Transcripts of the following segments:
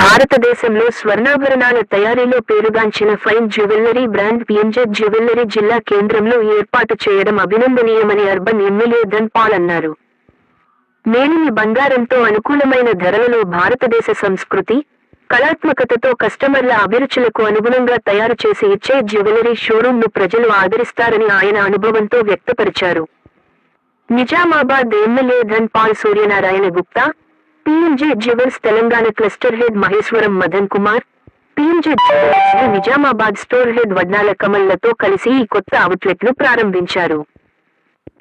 భారతదేశంలో స్వర్ణాభరణాల తయారీలో పేరుగాంచిన fine jewellery brand PMZ jewellery జిల్లా కేంద్రంలో ఏర్పాటు చేయడం అభినందనీయమని అర్బన్ ఎమ్మెల్యే ధన్ పాల్ అన్నారు. మేలిమి బంగారంతో అనుకూలమైన ధరలలో భారతదేశ సంస్కృతి కళాత్మకతతో కస్టమర్ల అభిరుచులకు అనుగుణంగా తయారు చేసి ఇచ్చే జ్యువెలరీ షోరూమ్ను ప్రజలు ఆదరిస్తారని ఆయన అనుభవంతో వ్యక్తపరిచారు. Nizamabad MLA Dhan Pal Suryanarayana Gupta PMJ jewels Telangana cluster head Maheshwaram Madan Kumar PMJ jewels Nizamabad store head Vadnala కమల్లతో కలిసి ఈ కొత్త అవుట్లెట్ను ప్రారంభించారు.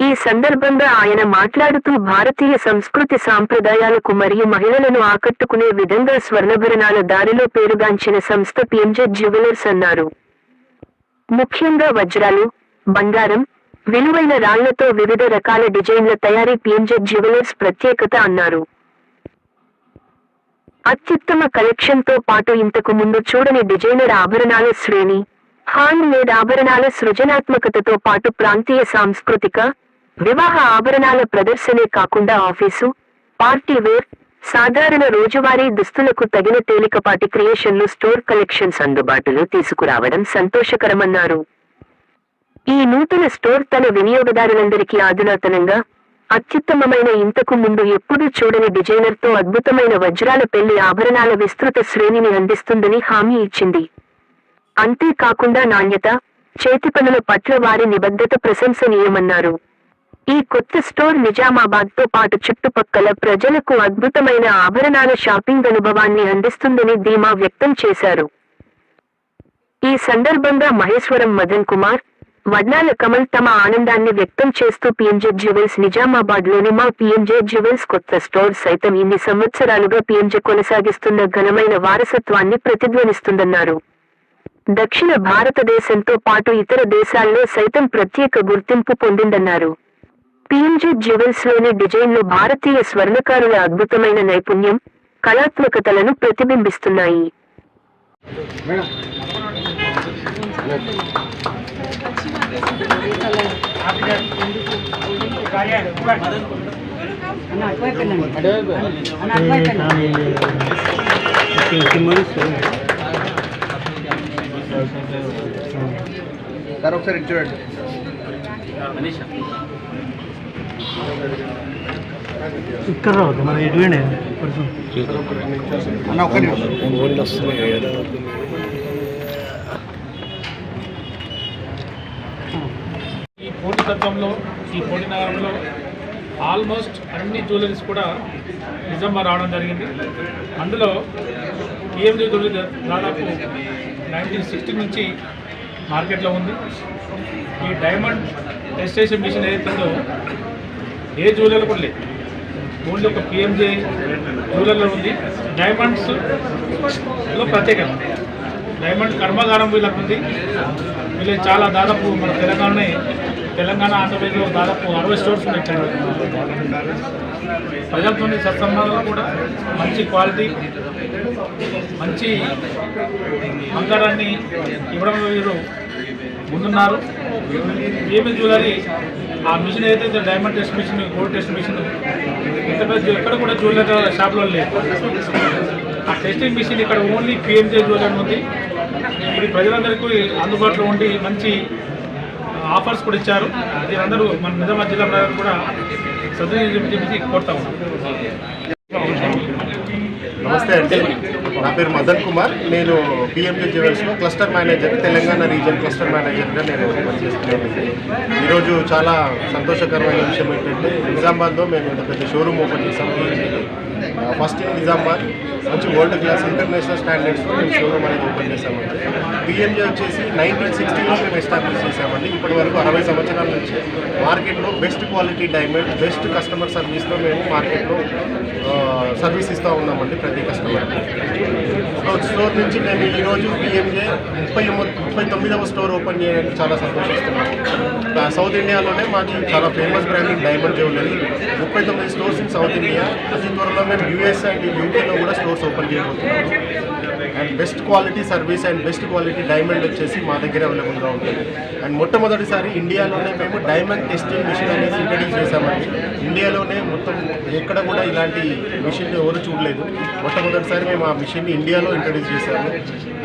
ఈ సందర్భంగా ఆయన మాట్లాడుతూ భారతీయ సంస్కృతి సాంప్రదాయాలకు మరియు మహిళలను ఆకట్టుకునే విధంగా స్వర్ణభరణాల దారిలో పేరుగాంచిన సంస్థ పిఎంజే జ్యువెలర్స్ అన్నారు. ముఖ్యంగా వజ్రాలు బంగారం విలువైన రాళ్ళతో వివిధ రకాల డిజైన్ల తయారీ పిఎంజే జ్యువెలర్స్ ప్రత్యేకత అన్నారు. అత్యుత్తమ కలెక్షన్తో పాటు ఇంతకు ముందు చూడని డిజైనర్ ఆభరణాల శ్రేణి హ్యాండ్ మేడ్ ఆభరణాల సృజనాత్మకతతో పాటు ప్రాంతీయ సాంస్కృతిక వివాహ ఆభరణాల ప్రదర్శనే కాకుండా ఆఫీసు పార్టీ వేర్ సాధారణ రోజువారీ దుస్తులకు తగిన తేలికపాటి క్రియేషన్లు స్టోర్ కలెక్షన్స్ అందుబాటులో తీసుకురావడం సంతోషకరమన్నారు. ఈ నూతన స్టోర్ తన వినియోగదారులందరికీ ఆధునాతనంగా అత్యుత్తమమైన ఇంతకు ముందు ఎప్పుడూ చూడని డిజైనర్తో అద్భుతమైన వజ్రాల పెళ్ళి ఆభరణాల విస్తృత శ్రేణిని అందిస్తుందని హామీ ఇచ్చింది. అంతేకాకుండా నాణ్యత చేతి పనుల పట్ల వారి నిబద్ధత ప్రశంసనీయమన్నారు. ఈ కొత్త స్టోర్ నిజామాబాద్తో పాటు చుట్టుపక్కల ప్రజలకు అద్భుతమైన ఆభరణాల షాపింగ్ అనుభవాన్ని అందిస్తుందని ధీమా వ్యక్తం చేశారు. ఈ సందర్భంగా మహేశ్వరం మదన్ కుమార్ వడ్నాల కమల్ తమ ఆనందాన్ని వ్యక్తం చేస్తూ పిఎంజే జ్యువెల్స్ నిజామాబాద్లోని మా పిఎంజే జ్యువెల్స్ కొత్త స్టోర్ సైతం ఇన్ని సంవత్సరాలుగా పిఎంజే కొనసాగిస్తున్న ఘనమైన వారసత్వాన్ని ప్రతిధ్వనిస్తుందన్నారు. దక్షిణ భారతదేశంతో పాటు ఇతర దేశాల్లో సైతం ప్రత్యేక గుర్తింపు పొందిందన్నారు. పిఎంజే జ్యువెల్స్లోని డిజైన్లు భారతీయ స్వర్ణకారుల అద్భుతమైన నైపుణ్యం కళాత్మకతలను ప్రతిబింబిస్తున్నాయి. సార్ ఒకసారి చూడండి ఇక్కడ రావద్దు మరి ఎటువంటి అన్న ఒక్క నిమిషం. ఈ పోటీ ఈ పొడి నగరంలో ఆల్మోస్ట్ అన్ని జ్యువెలరీస్ కూడా నిజామాబాద్ రావడం జరిగింది. అందులో ఈఎంజీ జ్యువెలరీ దాదాపు నైన్టీన్ సిక్స్టీ నుంచి మార్కెట్లో ఉంది. ఈ డైమండ్ టెస్టేషన్ మిషన్ ఏదైతుందో ఏ జ్యువెలరీ కూడా లేదు. ఓన్లీ ఒక పిఎంజే జ్యువెలర్లో ఉంది. డైమండ్స్లో ప్రత్యేకత. డైమండ్ కర్మాగారం వీళ్ళకు ఉంది వీళ్ళు చాలా దాదాపు మన తెలంగాణనే తెలంగాణ ఆంధ్రప్రదేశ్లో దాదాపు అరవై స్టోర్స్ ఉన్నాయి ప్రజలతో సత్సంబంధాలు కూడా మంచి క్వాలిటీ మంచి బంగారాన్ని ఇవ్వడంలో వీరు ముందున్నారు. ఏమి జ్యువెలరీ ఆ మిషన్ ఏదైతే diamond test machine gold test machine ఇంత పెద్ద ఎక్కడ కూడా జ్యువెలరీ షాప్లో లేదు ఆ టెస్టింగ్ మిషన్ ఇక్కడ ఓన్లీ పిఎంజే జ్యువెలరీ ఉంది. ఇది ప్రజలందరికీ అందుబాటులో ఉండి మంచి ఆఫర్స్ కూడా ఇచ్చారు. దీనందరూ మన నిజామాబాద్ జిల్లా ప్రజలు కూడా సద్వినియోగం చెప్పి కోరుతా నమస్తే అండి. నా పేరు మదన్ కుమార్. నేను PMJ జ్యువెల్స్లో cluster manager Telangana region cluster మేనేజర్గా నేను పనిచేస్తున్నాను. ఈరోజు చాలా సంతోషకరమైన విషయం ఏంటంటే నిజామాబాద్లో మేము ఇంత పెద్ద షోరూమ్ ఓపెన్ చేసాము ఫస్ట్ ఇన్ నిజామాబాద్ మంచి వరల్డ్ క్లాస్ ఇంటర్నేషనల్ స్టాండర్డ్స్లో మేము షోరూమ్ అనేది ఓపెన్ చేసామండి బిఎంజే వచ్చేసి నైన్టీన్ సిక్స్టీలో మేము ఎస్టాబ్లిష్ చేసామండి ఇప్పటి వరకు అరవై సంవత్సరాల నుంచి మార్కెట్లో best quality diamond best customer సర్వీస్లో మేము మార్కెట్లో సర్వీస్ ఇస్తూ ఉన్నామండి ప్రతి కస్టమర్కి స్టోర్ నుంచి మేము ఈరోజు బిఎంజే ముప్పై ముప్పై తొమ్మిదవ స్టోర్ ఓపెన్ చేయడానికి చాలా సంతోషిస్తున్నాము సౌత్ ఇండియాలోనే మాది చాలా ఫేమస్ బ్రాండ్ డైమండ్ జ్యువెలరీ ముప్పై తొమ్మిది స్టోర్స్ ఇన్ సౌత్ ఇండియా అతి త్వరలో మేము యూఎస్ అండ్ యూకేలో కూడా స్టోర్స్ ఓపెన్ చేయబోతున్నాము and best quality service and best quality diamond వచ్చేసి మా దగ్గర అవైలబుల్గా ఉంటుంది. అండ్ మొట్టమొదటిసారి ఇండియాలోనే మేము డైమండ్ టెస్టింగ్ మిషన్ అనేది ఇంట్రడ్యూస్ చేశామండి. ఇండియాలోనే మొత్తం ఎక్కడ కూడా ఇలాంటి మిషన్ ఎవరు చూడలేదు. మొట్టమొదటిసారి మేము ఆ మిషన్ని ఇండియాలో ఇంట్రడ్యూస్ చేశాము.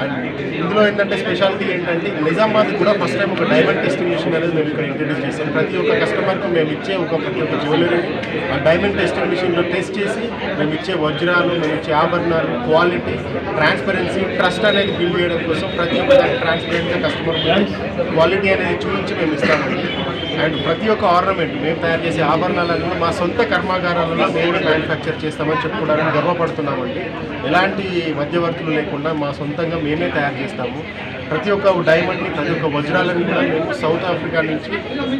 అండ్ ఇందులో ఏంటంటే స్పెషాలిటీ ఏంటంటే నిజామాబాద్ కూడా ఫస్ట్ టైం ఒక డైమండ్ టెస్టింగ్ మిషన్ అనేది మేము ఇక్కడ ఇంట్రడ్యూస్ చేసాం ప్రతి ఒక్క కస్టమర్కు మేము ఇచ్చే ఒక ప్రతి ఒక్క జ్యువెలరీని ఆ డైమండ్ టెస్టింగ్ మిషన్లో టెస్ట్ చేసి మేము ఇచ్చే వజ్రాలు మేము ఇచ్చే ఆభరణాలు క్వాలిటీ ట్రాన్స్పరెన్సీ ట్రస్ట్ అనేది బిల్డ్ చేయడం కోసం ప్రతి ఒక్క దాన్ని ట్రాన్స్పరెంట్గా కస్టమర్ క్వాలిటీ అనేది చూపించి మేము ఇస్తామండి. అండ్ ప్రతి ఒక్క ఆర్నమెంట్ మేము తయారు చేసే ఆభరణాలను మా సొంత కర్మాగారాలలో మేము మ్యానుఫ్యాక్చర్ చేస్తామని చెప్పుకోవడానికి గర్వపడుతున్నామండి. ఎలాంటి మధ్యవర్తులు లేకుండా మా సొంతంగా మేమే తయారు చేస్తాము. ప్రతి ఒక్క డైమండ్ని ప్రతి ఒక్క వజ్రాలను కూడా మేము సౌత్ ఆఫ్రికా నుంచి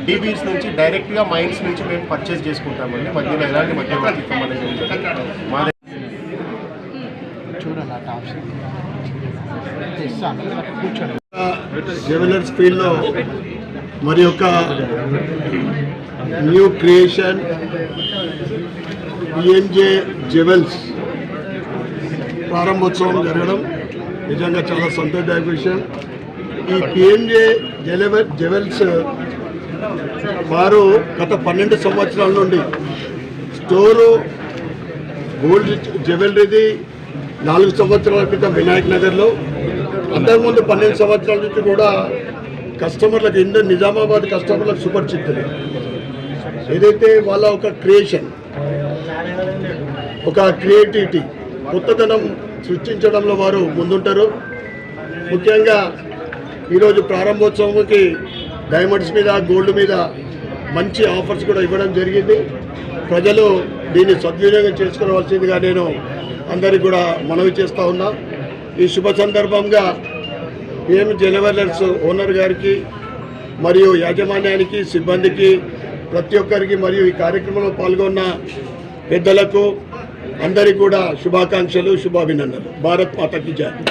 డీబీస్ నుంచి డైరెక్ట్గా మైన్స్ నుంచి మేము పర్చేస్ చేసుకుంటామండి. మధ్యలో ఎలాంటి మధ్యవర్తిత్వం అనేది మా జ్యువెలర్స్ ఫీల్డ్లో మరి ఒక న్యూ క్రియేషన్ పిఎంజే జ్యువెల్స్ ప్రారంభోత్సవం జరగడం నిజంగా చాలా సంతోషదాయక విషయం. ఈ పిఎంజే జ్యువెల్ జ్యువెల్స్ వారు గత పన్నెండు సంవత్సరాల నుండి స్టోరు గోల్డ్ జ్యువెలరీది నాలుగు సంవత్సరాల క్రితం వినాయక్ నగర్లో. అంతకుముందు పన్నెండు సంవత్సరాల నుంచి కూడా కస్టమర్లకు ఎన్నో నిజామాబాద్ కస్టమర్లకు సుపరిచితులు. ఏదైతే వాళ్ళ ఒక క్రియేషన్ ఒక క్రియేటివిటీ కొత్తదనం సృష్టించడంలో వారు ముందుంటారు. ముఖ్యంగా ఈరోజు ప్రారంభోత్సవంకి డైమండ్స్ మీద గోల్డ్ మీద మంచి ఆఫర్స్ కూడా ఇవ్వడం జరిగింది. ప్రజలు దీన్ని సద్వినియోగం చేసుకోవాల్సిందిగా నేను అందరికీ కూడా మనవి చేస్తూ ఉన్నా. ఈ శుభ సందర్భంగా పిఎం జెలవెలర్స్ ఓనర్ గారికి మరియు యాజమాన్యానికి సిబ్బందికి ప్రతి ఒక్కరికి మరియు ఈ కార్యక్రమంలో పాల్గొన్న పెద్దలకు అందరికీ కూడా శుభాకాంక్షలు శుభాభినందనలు. భారత్ మాతకి జాతి